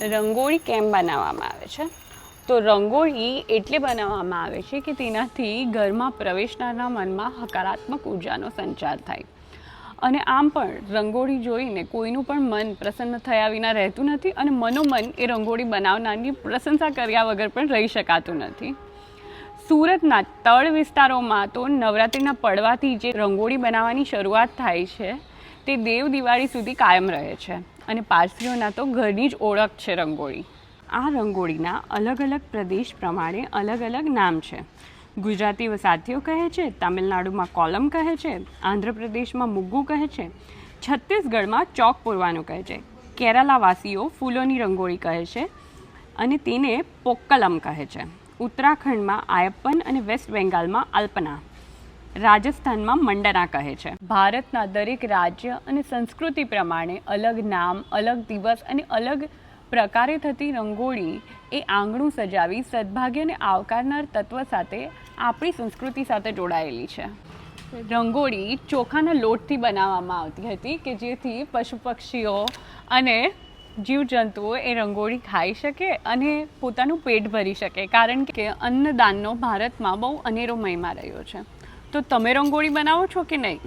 રંગોળી કેમ બનાવવામાં આવે છે? તો રંગોળી એટલે બનાવવામાં આવે છે કે તેનાથી ઘરમાં પ્રવેશનારના મનમાં હકારાત્મક ઉર્જાનો સંચાર થાય. અને આમ પણ રંગોળી જોઈને કોઈનું પણ મન પ્રસન્ન થયા વિના રહેતું નથી અને મનોમન એ રંગોળી બનાવનારની પ્રશંસા કર્યા વગર પણ રહી શકાતું નથી. સુરતના તળ વિસ્તારોમાં તો નવરાત્રિના પડવાથી જે રંગોળી બનાવવાની શરૂઆત થાય છે તે દેવ દિવાળી સુધી કાયમ રહે છે અને પારસીઓના તો ઘરની જ ઓળખ છે રંગોળી. આ રંગોળીના અલગ અલગ પ્રદેશ પ્રમાણે અલગ અલગ નામ છે. ગુજરાતી સાથીઓ કહે છે, તમિલનાડુમાં કોલમ કહે છે, આંધ્રપ્રદેશમાં મુગ્ગુ કહે છે, છત્તીસગઢમાં ચોક પૂરવાનું કહે છે, કેરાલાવાસીઓ ફૂલોની રંગોળી કહે છે અને તેને પોક્કલમ કહે છે. ઉત્તરાખંડમાં આયપ્પન અને વેસ્ટ બેંગાલમાં અલ્પના રાજસ્થાનમાં મંડના કહે છે. ભારતના દરેક રાજ્ય અને સંસ્કૃતિ પ્રમાણે અલગ નામ, અલગ દિવસ અને અલગ પ્રકારે થતી રંગોળી એ આંગણું સજાવી સદભાગ્યને આવકારનાર તત્વ સાથે આપણી સંસ્કૃતિ સાથે જોડાયેલી છે. રંગોળી ચોખાના લોટથી બનાવવામાં આવતી હતી કે જેથી પશુ પક્ષીઓ અને જીવજંતુઓ એ રંગોળી ખાઈ શકે અને પોતાનું પેટ ભરી શકે. કારણ કે અન્નદાનનો ભારતમાં બહુ અનેરો મહિમા રહ્યો છે. તો તમે રંગોળી બનાવો છો કે નહીં?